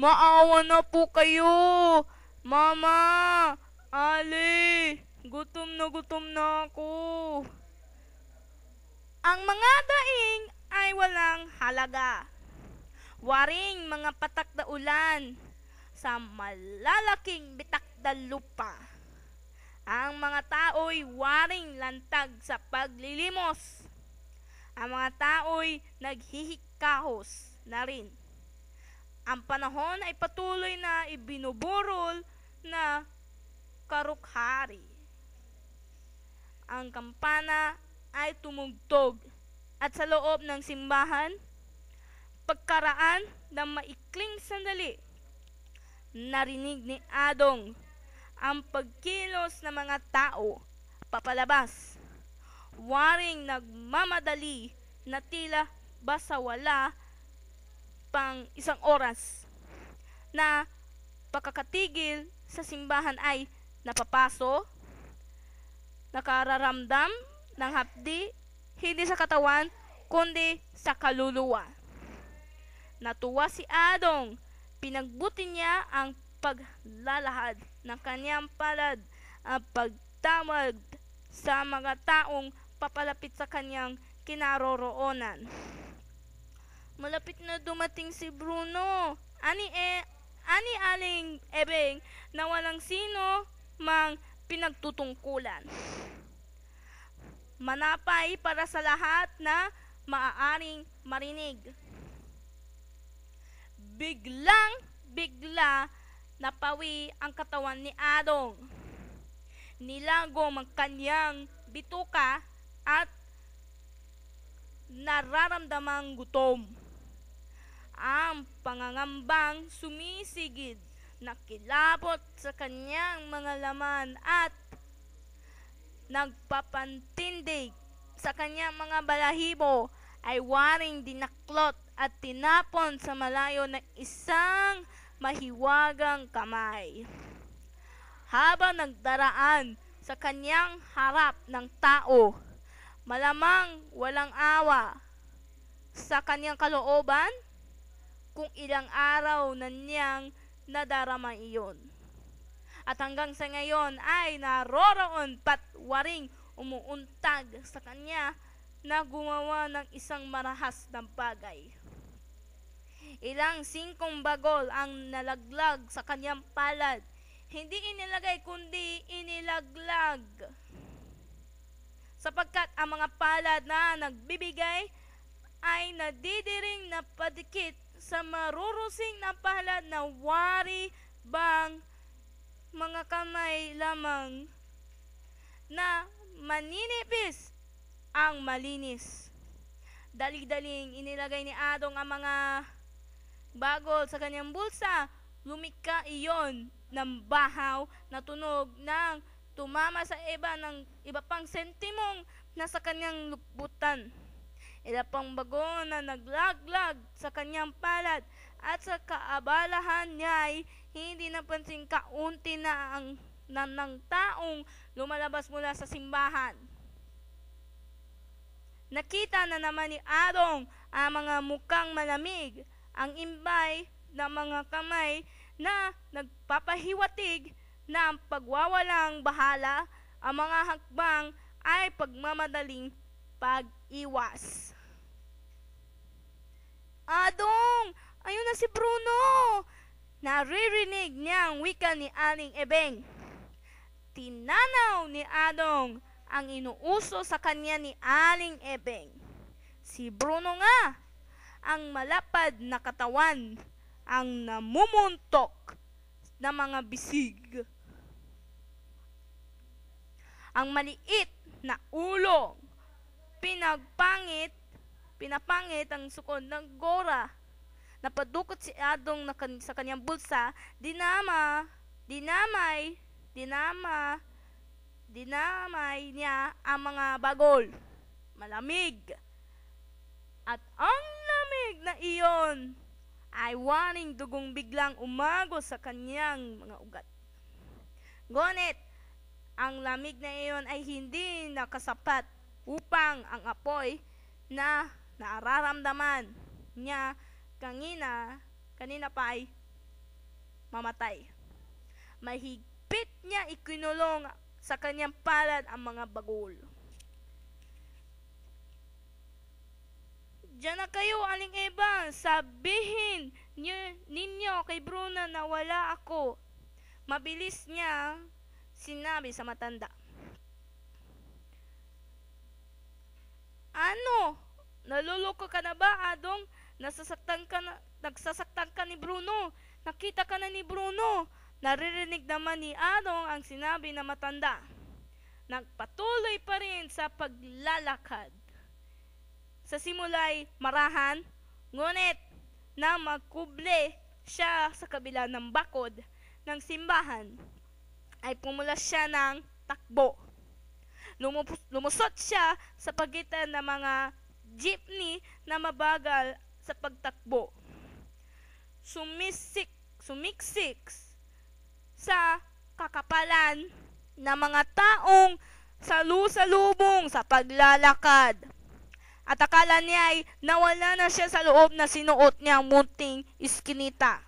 Maawa na po kayo! Mama! Ali! Gutom na gutom na ako. Ang mga daing ay walang halaga. Waring mga patak na ulan sa malalaking bitak na lupa. Ang mga tao'y waring lantag sa paglilimos. Ang mga tao'y naghihikahos na rin. Ang panahon ay patuloy na ibinuburol na karukhari. Ang kampana ay tumugtog at sa loob ng simbahan, pagkaraan ng maikling sandali, narinig ni Adong ang pagkilos ng mga tao papalabas. Waring nagmamadali na tila basta wala pang isang oras na pagkakatigil sa simbahan ay napapaso, nakararamdam ng hapdi, hindi sa katawan, kundi sa kaluluwa. Natuwa si Adong, pinagbuti niya ang paglalahad ng kanyang palad at pagtamad sa mga taong papalapit sa kanyang kinaroroonan. Malapit na dumating si Bruno. Ani e, ani aling ebeng na walang sino mang pinagtutungkulan. Manapay para sa lahat na maaaring marinig. Biglang bigla napawi ang katawan ni Adong. Nilago ang kanyang bituka at nararamdamang gutom. Ang pangangambang sumisigid nakilabot sa kanyang mga laman at nagpapantindig sa kanyang mga balahibo ay waring dinaklot at tinapon sa malayo ng isang mahiwagang kamay. Habang nagdaraan sa kanyang harap ng tao, malamang walang awa sa kanyang kalooban kung ilang araw na niyang nadarama iyon. At hanggang sa ngayon ay naroroon patwaring umuuntag sa kanya na gumawa ng isang marahas ng bagay. Ilang singkong bagol ang nalaglag sa kanyang palad. Hindi inilagay kundi inilaglag. Sapagkat ang mga palad na nagbibigay ay nadidiring na padikit sa marurusing na palad na wari bang mga kamay lamang na maninipis ang malinis. Dali-daling inilagay ni Adong ang mga bagol sa kanyang bulsa. Lumika iyon ng bahaw na tunog ng tumama sa iba ng iba pang sentimong nasa kanyang luputan. Ila pang bago na naglaglag sa kanyang palad at sa kaabalahan niya ay hindi napansin kaunti na ang na ng taong lumalabas mula sa simbahan. Nakita na naman ni Arong ang mga mukhang malamig, ang imbay ng mga kamay na nagpapahiwatig na ang pagwawalang bahala, ang mga hakbang ay pagmamadaling pag-iwas. Adong! Ayun na si Bruno! Naririnig niya ang wika ni Aling Ebeng. Tinanaw ni Adong ang inuuso sa kanya ni Aling Ebeng. Si Bruno nga, ang malapad na katawan, ang namumuntok na mga bisig. Ang maliit na ulo, pinagpangit, pinapangit ang sukod ng gora. Napadukot si Adong na kan- sa kanyang bulsa, dinama, dinamay, dinama, dinamay niya ang mga bagol. Malamig. At ang lamig na iyon ay waning dugong biglang umago sa kanyang mga ugat. Ngunit, ang lamig na iyon ay hindi nakasapat upang ang apoy na nararamdaman niya kanina, kanina pa ay mamatay. Mahigpit niya ikinulong sa kanyang palad ang mga bagol. Diyan na kayo, Aling Eva, sabihin niyo, ninyo kay Bruno na wala ako. Mabilis niya sinabi sa matanda. Ano? Naluloko ka na ba, Adong? Nasasaktan ka na, nagsasaktan ka ni Bruno. Nakita ka na ni Bruno. Naririnig naman ni Adong ang sinabi na matanda. Nagpatuloy pa rin sa paglalakad sa simulay marahan, ngunit na magkuble siya sa kabila ng bakod ng simbahan, ay pumulas siya ng takbo. Lumupos, lumusot siya sa pagitan ng mga jeepney na mabagal sa pagtakbo. Sumisik, sumiksik sa kakapalan ng mga taong salu-salubong sa paglalakad. At akala niya ay nawala na siya sa loob na sinuot niyang munting iskinita.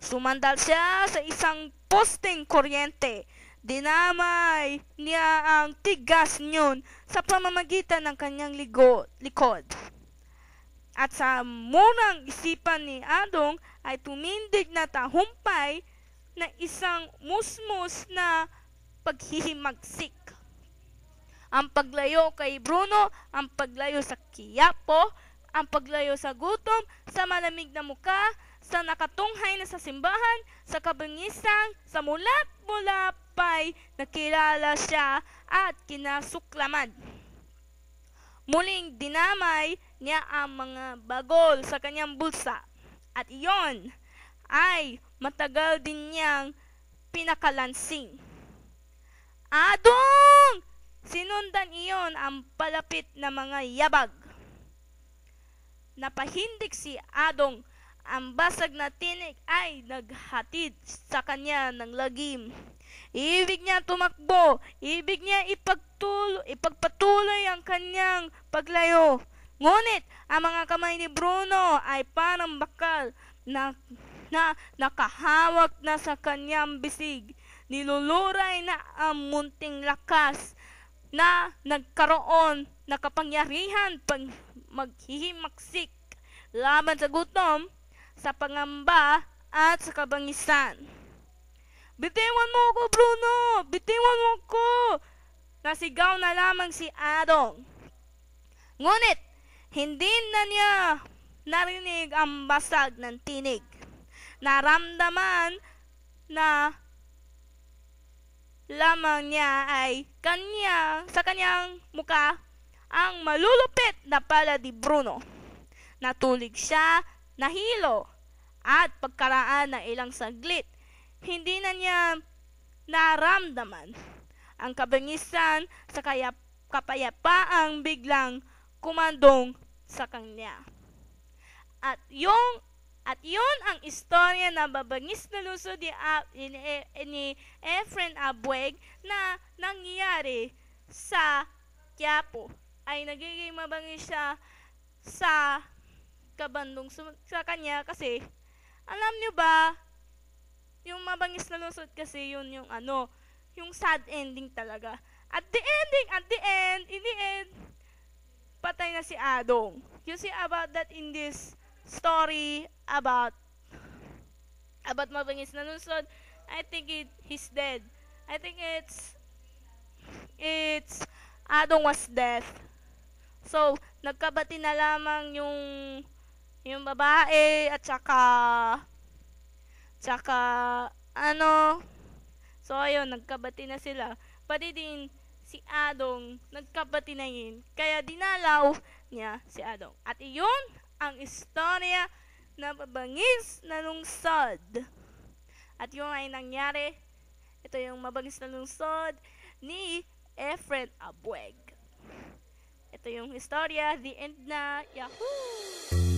Sumandal siya sa isang posting kuryente. Dinamay niya ang tigas niyon sa pamamagitan ng kanyang ligo, likod. At sa munang isipan ni Adong ay tumindig na tahumpay na isang musmus na paghihimagsik ang paglayo kay Bruno, ang paglayo sa kiyapo, ang paglayo sa gutom, sa malamig na muka, sa nakatunghay na sa simbahan, sa kabangisang, sa mulat mula pa'y nakilala siya at kinasuklaman. Muling dinamay niya ang mga bagol sa kanyang bulsa at iyon ay matagal din niyang pinakalansing. Adong! Sinundan iyon ang palapit na mga yabag. Napahindik si Adong ang basag na tinig ay naghatid sa kanya ng lagim. Ibig niya tumakbo, ibig niya ipagtulo, ipagpatuloy ang kanyang paglayo. Ngunit ang mga kamay ni Bruno ay parang bakal na, na nakahawak na sa kanyang bisig. Niluluray na ang munting lakas na nagkaroon na kapangyarihan pag maghihimaksik laban sa gutom, sa pangamba at sa kabangisan. Bitiwan mo ako, Bruno! Bitiwan mo ako! Nasigaw na lamang si Adong. Ngunit, hindi na niya narinig ang basag ng tinig. Naramdaman na lamang niya ay kanya, sa kanyang muka ang malulupit na pala di Bruno. Natulig siya, nahilo, at pagkaraan ng ilang saglit, hindi na niya naramdaman ang kabangisan sa kaya, kapayapaang biglang kumandong sa kanya. At yung at yun ang istorya na babangis na lusod ni, ni, ni Efren Abweg na nangyayari sa Quiapo. Ay nagiging mabangis siya sa kabandong sa kanya kasi alam niyo ba yung mabangis na lusod kasi yun yung ano yung sad ending talaga at the ending at the end in the end patay na si Adong you see about that in this story about about mabangis na lungsod, I think it, he's dead. I think it's it's Adong was death. So, nagkabati na lamang yung yung babae at saka saka ano so ayun nagkabati na sila pati din si Adong nagkabati na yun kaya dinalaw niya si Adong at iyon ang istorya na mabangis na lungsod. At yung ay nangyari, ito yung mabangis na lungsod ni Efren Abweg. Ito yung istorya, the end na, yahoo!